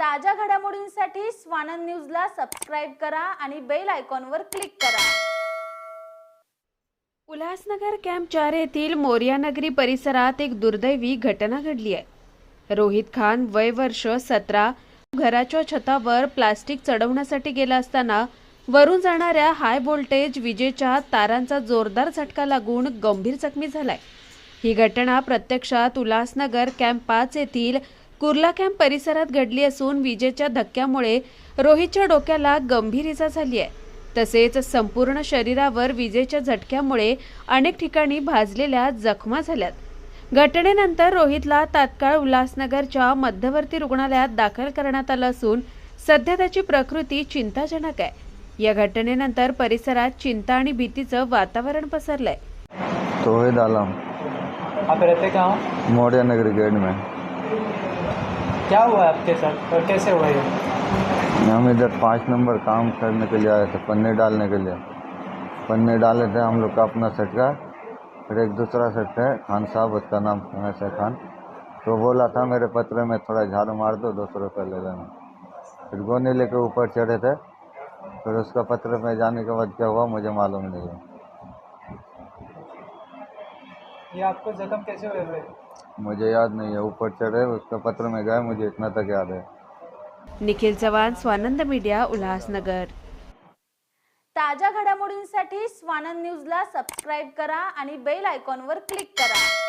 ताज्या घडामोडींसाठी स्वानंद न्यूजला सबस्क्राईब करा आणि बेल आयकॉनवर क्लिक करा. उल्हासनगर कॅम्प चार येथील मोर्यानगरी परिसरात एक दुर्दैवी घटना घडली आहे. रोहित खान वय वर्ष सतरा घराच्या छतावर प्लास्टिक चढवण्यासाठी गेला असताना वरून जाणाऱ्या हाय व्होल्टेज विजेच्या तारांचा जोरदार झटका लागून गंभीर जखमी झालाय. ही घटना प्रत्यक्षात उल्हासनगर कॅम्प पाच येथील कुर्ला कॅम्प परिसरात घडली असून विजेच्या धक्क्यामुळे रोहितच्या डोक्याला गंभीर इजा झाली आहे. तसेच संपूर्ण शरीरावर विजेच्या झटक्यामुळे अनेक ठिकाणी भाजलेल्या जखमा झाल्यात. घटनेनंतर रोहितला तात्काळ उल्हासनगरच्या मध्यवर्ती रुग्णालयात दाखल करण्यात आलं असून सध्या त्याची प्रकृती चिंताजनक आहे. या घटनेनंतर परिसरात चिंता आणि भीतीचं वातावरण पसरलंय. तोहिद आलम आप रहते कहाँ? मोड़िया नगरी गेट में। क्या हुआ आपके साथ? और कैसे हुआ ये? हम इधर पाँच नंबर काम करने के लिए आए थे, पन्नी डालने के लिए। पन्नी डाले थे, हम लोग का अपना सेट का। फिर एक दूसरा सेट है, खान साहब, उसका नाम है खान। तो बोला था, मेरे पत्र में थोड़ा झाड़ू मार दो दो सौ रुपये ले लेना। फिर गोनी लेके ऊपर चढ़े थे। फिर उसका पत्र में जाने के बाद क्या हुआ, मुझे मालूम नहीं है। ये आपको जख्म कैसे हुए हुए? मुझे याद नहीं है ऊपर चढ़े उसका पत्र में गए मुझे इतना तक याद है। निखिल चव्हाण स्वानंद मीडिया उल्हासनगर। ताज्या घडामोडींसाठी स्वानंद न्यूजला सबस्क्राईब करा आणि बेल आयकॉनवर क्लिक करा.